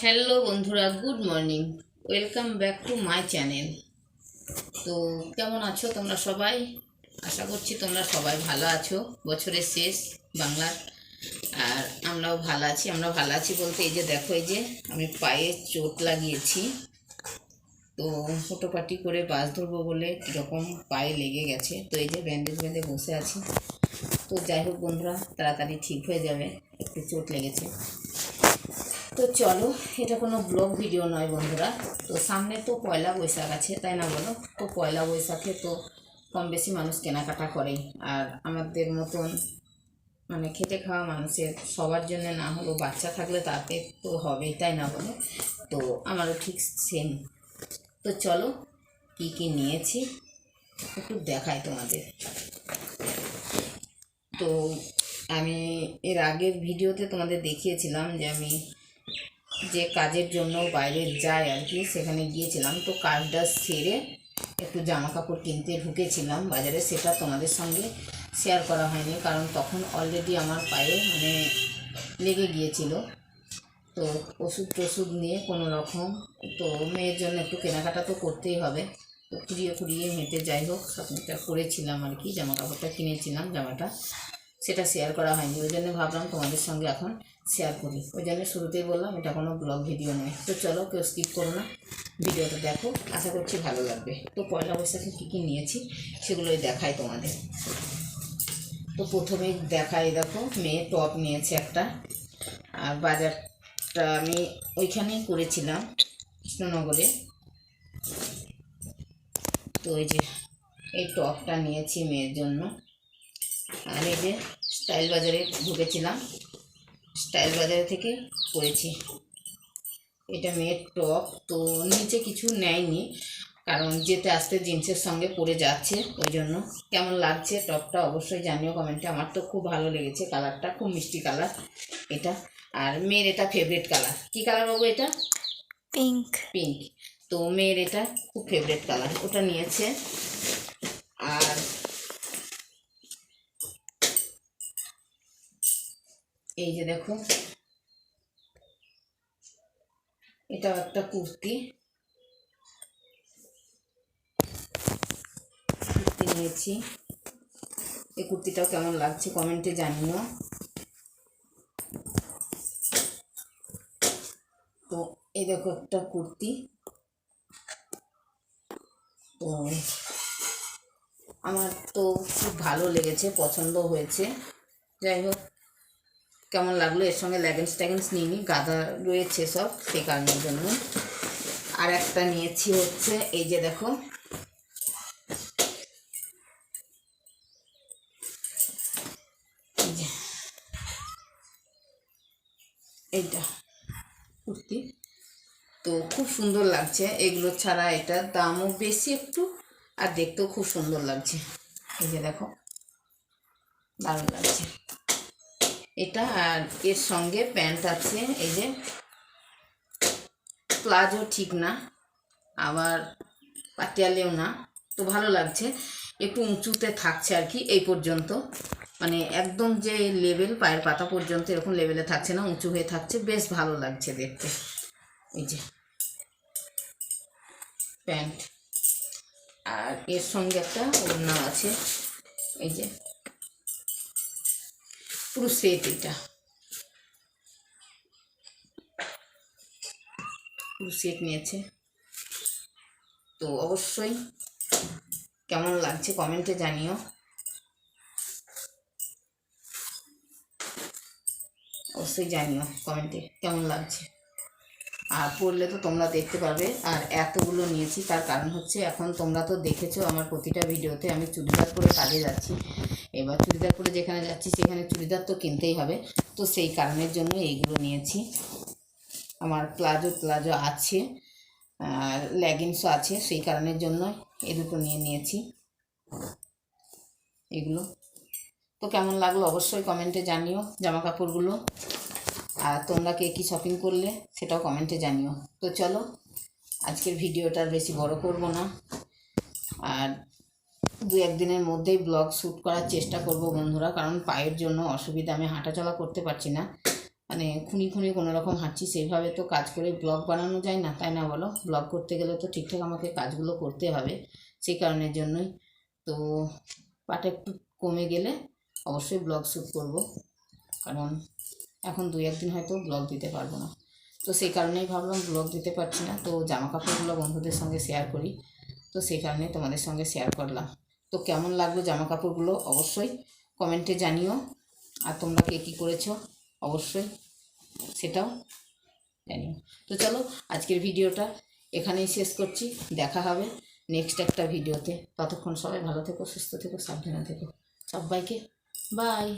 Hello বন্ধুরা, good morning. Welcome back to my channel. তো কেমন আছো তোমরা সবাই? আশা করছি তোমরা সবাই ভালো আছো। বছরের শেষ বাংলার, আর আমরাও ভালো আছি। আমরা ভালো আছি বলতে এই যে দেখো, এই যে আমি পায়ে চোট লাগিয়েছি। তো ফটোপাটি করে বাস ধরবো বলে কীরকম পায়ে লেগে গেছে। তো এই যে ব্যান্ডেজ বেঁধে বসে আছি। তো যাই হোক বন্ধুরা, তাড়াতাড়ি ঠিক হয়ে যাবে। একটু চোট লেগেছে। তো চলো, এটা কোনো ব্লগ ভিডিও নয় বন্ধুরা। তো সামনে তো পয়লা বৈশাখ আছে, তাই না বলো? তো পয়লা বৈশাখে তো কম বেশি মানুষ কেনাকাটা করেই। আর আমাদের মতন মানে খেটে খাওয়া মানুষের সবার জন্য না হলেও বাচ্চা থাকলে তাতে তো হবেই, তাই না বলো? তো আমারও ঠিক সেম তো চলো, কি কি নিয়েছি একটু দেখাই তোমাদের। তো আমি এর আগের ভিডিওতে তোমাদের দেখিয়েছিলাম যে আমি যে কাজের জন্য বাইরে যায় আর কি, সেখানে গিয়েছিলাম। তো কাজটা সেরে একটু জামা কাপড় কিনতে ঢুকেছিলাম বাজারে, সেটা তোমাদের সঙ্গে শেয়ার করা হয়নি, কারণ তখন অলরেডি আমার পায়ে মানে লেগে গিয়েছিল। তো ওষুধ টষুধ নিয়ে কোনো রকম, তো মেয়ের জন্য একটু কেনাকাটা তো করতেই হবে। তো খুঁড়িয়ে খুঁড়িয়ে হেঁটে যাই হোক শপিংটা করেছিলাম আর কি জামা কাপড়টা কিনেছিলাম জামাটা। সেটা শেয়ার করা হয়নি, ওই জন্য ভাবলাম তোমাদের সঙ্গে এখন শেয়ার করি। ওই জন্য শুরুতেই বললাম, এটা কোনো ব্লগ ভিডিও নয়। তো চলো কেউ স্কিপ করো না, ভিডিওটা দেখো, আশা করছি ভালো লাগবে। তো পয়লা বৈশাখে কী কী নিয়েছি, সেগুলোই দেখাই তোমাদের। তো প্রথমেই দেখাই দেখো, মেয়ে টপ নিয়েছে একটা, আর বাজারটা আমি ওইখানেই করেছিলাম, কৃষ্ণনগরে। তো ওই যে, এই টপটা নিয়েছি মেয়ের জন্য। এই যে স্টাইল বাজারে ঢুকেছিলাম। স্টাইল বাজারে থেকে পরেছি এটা মেয়ের টপ তো নিচে কিছু নেয়নি কারণ যেতে আসতে জিন্সের সঙ্গে পরে যাচ্ছে ওই জন্য। কেমন লাগছে টপটা অবশ্যই জানিও কমেন্টে আমার তো খুব ভালো লেগেছে কালারটা খুব মিষ্টি কালার এটা। আর মেয়ের এটা ফেভারিট কালার। কি কালার বাবু এটা? পিঙ্ক। পিঙ্ক। তো মেয়ের এটা খুব ফেভারিট কালার। ওটা নিয়েছে আর এই যে দেখো এটাও একটা কুর্তি। কুর্তি নিয়েছি। এই কুর্তিটাও কেমন লাগছে কমেন্টে জানিও। তো এই দেখো একটা কুর্তি। তো আমার তো খুব ভালো লেগেছে, পছন্দ হয়েছে। যাই হোক কেমন লাগল? এর সঙ্গে লেগেন্স ট্যাগেন্স নিইনি গাদা রয়েছে সব সেই কারণের জন্য। আর একটা নিয়েছি হচ্ছে, এই যে দেখো। এইটা, কুর্তি। তো খুব সুন্দর লাগছে। এগুলো ছাড়া এটা দামও বেশি একটু, আর দেখতেও খুব সুন্দর লাগছে। এই যে দেখো, দারুণ লাগছে। এটা আর এর সঙ্গে প্যান্ট আছে, এই যে। প্লাজো ঠিক না, আবার পাটিয়ালেও না, তো ভালো লাগছে। একটু উঁচুতে থাকছে আর কি, এই পর্যন্ত। মানে একদম যে লেভেল, পায়ের পাতা পর্যন্ত এরকম লেভেলে থাকছে না, উঁচু হয়ে থাকছে, বেশ ভালো লাগছে দেখতে। এই যে প্যান্ট। আর এর সঙ্গে একটা ওড়না আছে, এই যে। পুরো সেট এটা পুরো সেট নিয়েছে। তো অবশ্যই কেমন লাগছে কমেন্টে জানিও। অবশ্যই জানিও কমেন্টে কেমন লাগছে। আর পড়লে তো তোমরা দেখতে পারবে আর এতগুলো নিয়েছি, তার কারণ হচ্ছে এখন তোমরা তো দেখেছ আমার প্রতিটা ভিডিওতে আমি চুড়িদার পরে কাজে যাচ্ছি। এবার চুড়িদার করে যেখানে যাচ্ছি, সেখানে চুড়িদার তো কিনতেই হবে। তো সেই কারণের জন্য এইগুলো নিয়েছি। আমার প্লাজো প্লাজো আছে, আর লেগিংসও আছে, সেই কারণের জন্য এ দুটো নিয়ে নিয়েছি। এগুলো। তো কেমন লাগল অবশ্যই কমেন্টে জানিও জামা কাপড়গুলো আর তোমরা কে কী শপিং করলে সেটাও কমেন্টে জানিও। তো চলো, আজকের ভিডিওটা বেশি বড় করব না। আর দু একদিনের মধ্যেই ব্লগ শ্যুট করার চেষ্টা করব বন্ধুরা, কারণ পায়ের জন্য অসুবিধা, আমি হাঁটাচলা করতে পারছি না। মানে খুনি খুনি কোনো রকম হাঁটছি সেইভাবে তো কাজ করে ব্লগ বানানো যায় না, তাই না বলো? ব্লগ করতে গেলে তো ঠিকঠাক আমাকে কাজগুলো করতে হবে, সেই কারণের জন্যই। তো পাটা একটু কমে গেলে অবশ্যই ব্লগ শ্যুট করব, কারণ এখন দুই একদিন হয়তো ব্লগ দিতে পারব না। তো সেই কারণেই ভাবলাম ব্লগ দিতে পারছি না। তো জামা কাপড়গুলো বন্ধুদের সঙ্গে শেয়ার করি। তো সেই কারণে তোমাদের সঙ্গে শেয়ার করলাম। তো কেমন লাগল জামা কাপড়গুলো অবশ্যই কমেন্টে জানিও। আর তোমরা কে কী করেছ? অবশ্যই সেটাও জানিও। তো চলো, আজকের ভিডিওটা এখানেই শেষ করছি। দেখা হবে নেক্সট একটা ভিডিওতে। ততক্ষণ সবাই ভালো থেকো, সুস্থ থেকো, সাবধানে থেকো। সবাইকে বাই